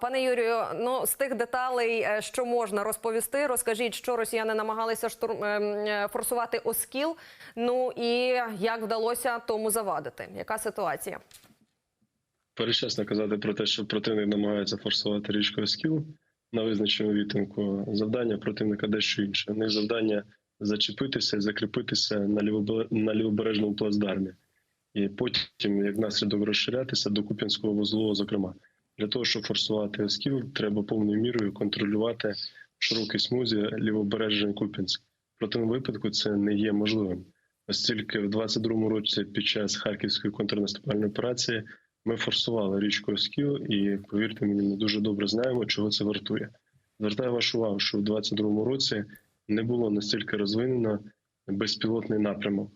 Пане Юрію, ну з тих деталей, е, що можна розповісти, розкажіть, що росіяни намагалися штурм ем, е, форсувати Оскіл. Ну і як вдалося тому завадити? Яка ситуація? Перечасно казати про те, що противник намагається форсувати річку Оскіл на визначену відтинку. Завдання противника дещо інше. Них завдання зачепитися і закріпитися на лівобе- на лівобережному плацдармі. І потім, як наслідок, розширятися до Куп'янського вузлового, зокрема. Для того, щоб форсувати Оскіл, треба повною мірою контролювати в широкій смузі лівобережжя Куп'янськ. В випадку це не є можливим. Оскільки в 22-му році під час харківської контрнаступальної операції ми форсували річку Оскіл, і повірте мені, ми дуже добре знаємо, чого це вартує. Звертаю вашу увагу, що в 22-му році не було настільки розвинено безпілотний напрямок.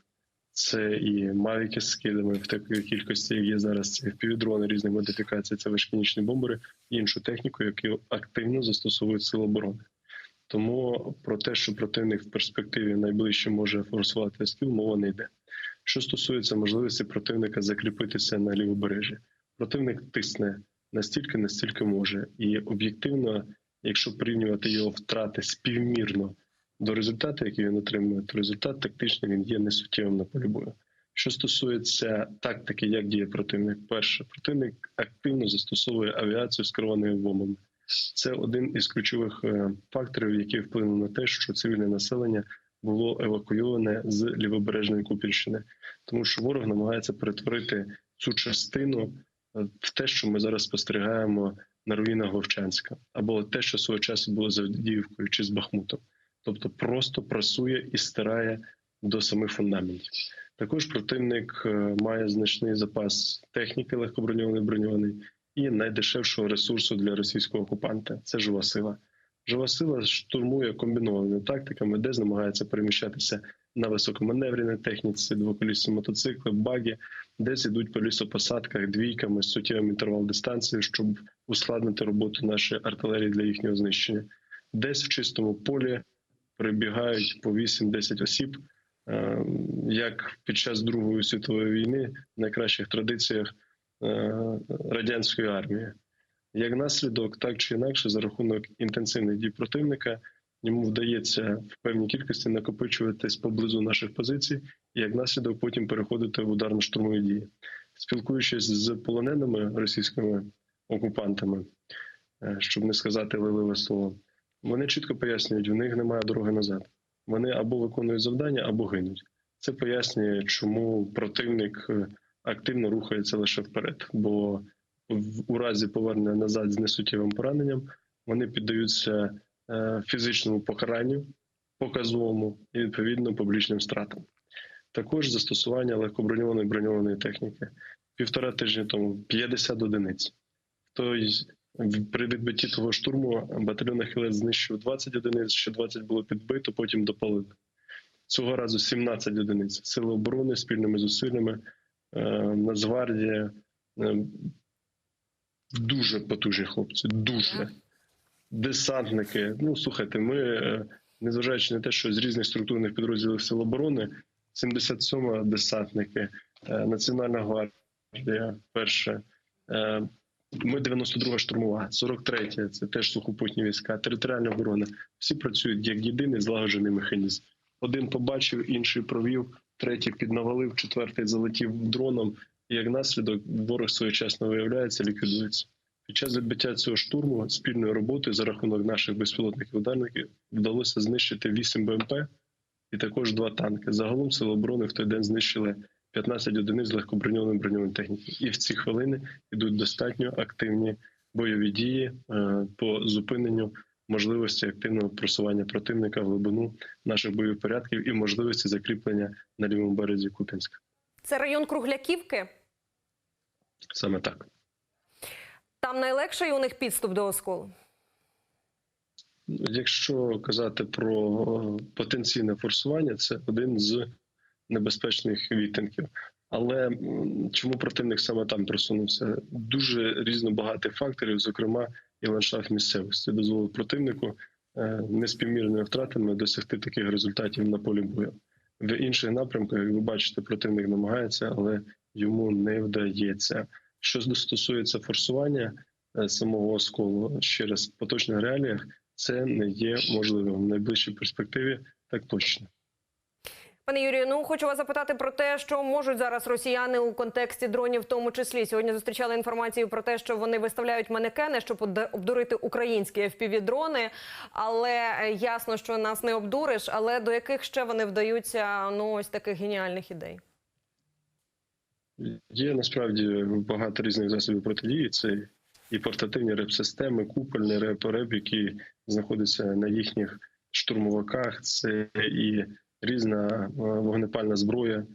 Це і мавіки з скидами в такій кількості, є зараз. Це впівдрони різних модифікацій, це важкінічні бомбери іншу техніку, яку активно застосовують сили оборони. Тому про те, що противник в перспективі найближче може форсувати скіл, мова не йде. Що стосується можливості противника закріпитися на лівобережжі, противник тисне настільки, настільки може, і об'єктивно, якщо порівнювати його втрати співмірно до результату, який він отримує, то результат тактичний він є несуттєвим на полі бою. Що стосується тактики, як діє противник, перше противник активно застосовує авіацію з керованими бомбами. Це один із ключових е, факторів, який вплинув на те, що цивільне населення було евакуйоване з лівобережної Купільщини, тому що ворог намагається перетворити цю частину е, в те, що ми зараз спостерігаємо на руїнах Вовчанська, або те, що свого часу було Авдіївкою чи з Бахмутом, тобто просто прасує і стирає до самих фундаментів. Також противник е, має значний запас техніки легкоброньованої броньованої і найдешевшого ресурсу для російського окупанта це жива сила. Жива сила штурмує комбінованими тактиками, де намагається переміщатися на високоманевреній техніці, двоколісні мотоцикли, баги, десь ідуть по лісопосадках двійками з суттєвим інтервал дистанції, щоб ускладнити роботу нашої артилерії для їхнього знищення. Десь в чистому полі прибігають по 8-10 осіб, е, як під час Другої світової війни в найкращих традиціях е, радянської армії. Як наслідок, так чи інакше, за рахунок інтенсивних дій противника, йому вдається в певній кількості накопичуватись поблизу наших позицій, і як наслідок потім переходити в ударно-штурмові дії. Спілкуючись з полоненими російськими окупантами, е, щоб не сказати лиливе слово, вони чітко пояснюють, в них немає дороги назад. Вони або виконують завдання, або гинуть. Це пояснює, чому противник е, активно рухається лише вперед. Бо в у разі повернення назад з несуттєвим пораненням вони піддаються е, фізичному покаранню, показовому і відповідно публічним стратам. Також застосування легкоброньованої броньованої техніки. Півтора тижні тому 50 одиниць. Той при відбитті того штурму батальйон Ахілес знищив 20 одиниць, ще 20 було підбито, потім допалили. Цього разу 17 одиниць. Сили оборони спільними зусиллями, е, Нацгвардія. е, Дуже потужні хлопці, дуже десантники. Ну слухайте, ми, е, незважаючи на те, що з різних структурних підрозділів Сил оборони, 77-ма десантники, Національна гвардія, перше. Ми 92-га штурмова, 43-я, це теж сухопутні війська, територіальна оборона. Всі працюють як єдиний злагоджений механізм. Один побачив, інший провів, третій піднавалив, четвертий залетів дроном. І як наслідок ворог своєчасно виявляється, ліквідується. Під час відбиття цього штурму спільною роботою за рахунок наших безпілотних ударників вдалося знищити 8 БМП і також два танки. Загалом сили оборони в той день знищили 15 одиниць легкоброньованої броньованої техніки. І в ці хвилини йдуть достатньо активні бойові дії е, по зупиненню можливості активного просування противника в глибину наших бойових порядків і можливості закріплення на лівому березі Куп'янська. Це район Кругляківки. Саме так. Там найлегший у них підступ до Осколу. Якщо казати про е, потенційне форсування, це один з небезпечних відтинків. Але чому противник саме там просунувся? Дуже різнобагато факторів, зокрема і ландшафт місцевості, дозволив противнику е, неспівмірними втратами досягти таких результатів на полі бою. В інших напрямках, як ви бачите, противник намагається, але йому не вдається. Що стосується форсування, е, самого осколу в поточних реаліях це не є можливим в найближчій перспективі. Так точно. Пане Юрію, ну хочу вас запитати про те, що можуть зараз росіяни у контексті дронів, в тому числі сьогодні зустрічали інформацію про те, що вони виставляють манекени, щоб обдурити українські FPV-дрони. Але е, ясно, що нас не обдуриш. Але до яких ще вони вдаються ну ось таких геніальних ідей? Є насправді багато різних засобів протидії. Це і портативні реп-системи, купольний реп, реп, які знаходяться на їхніх штурмовиках. Це і різна е, вогнепальна зброя.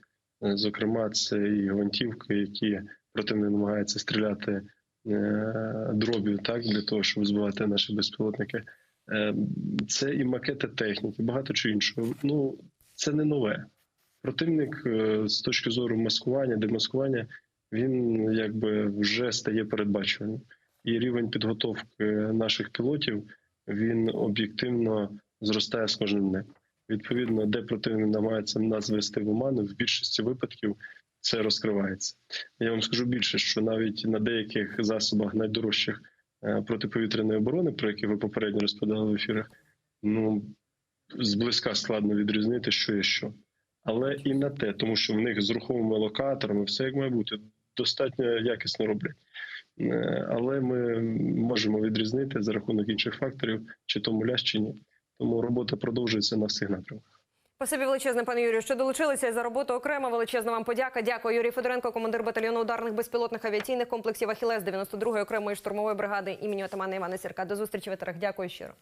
Е, Зокрема, це і гвинтівки, які противник намагається стріляти е, дроб'ю, так для того, щоб збивати наші безпілотники. Це і макети техніки, багато чого іншого. Ну це не нове. Противник з точки зору маскування, демаскування, він якби вже стає передбачуваним. І рівень підготовки наших пілотів він об'єктивно зростає з кожним днем. Відповідно, де противник намагається нас вести в оману, в більшості випадків це розкривається. Я вам скажу більше, що навіть на деяких засобах найдорожчих е, протиповітряної оборони, про які ви попередньо розповідали в ефірах, ну зблизька складно відрізнити, що є що. Але і на те, тому що в них з руховими локаторами все як має бути достатньо якісно роблять. Е, Але ми можемо відрізнити за рахунок інших факторів, чи то муляж, чи ні. Тому робота продовжується на всіх напрямках. Спасибі величезне, пане Юрію, що долучилися за роботу окремо. Величезна вам подяка. Дякую, Юрій Федоренко, командир батальйону ударних безпілотних авіаційних комплексів Ахілес 92-ї окремої штурмової бригади імені отамана Івана Сірка. До зустрічі в етерах. Дякую щиро.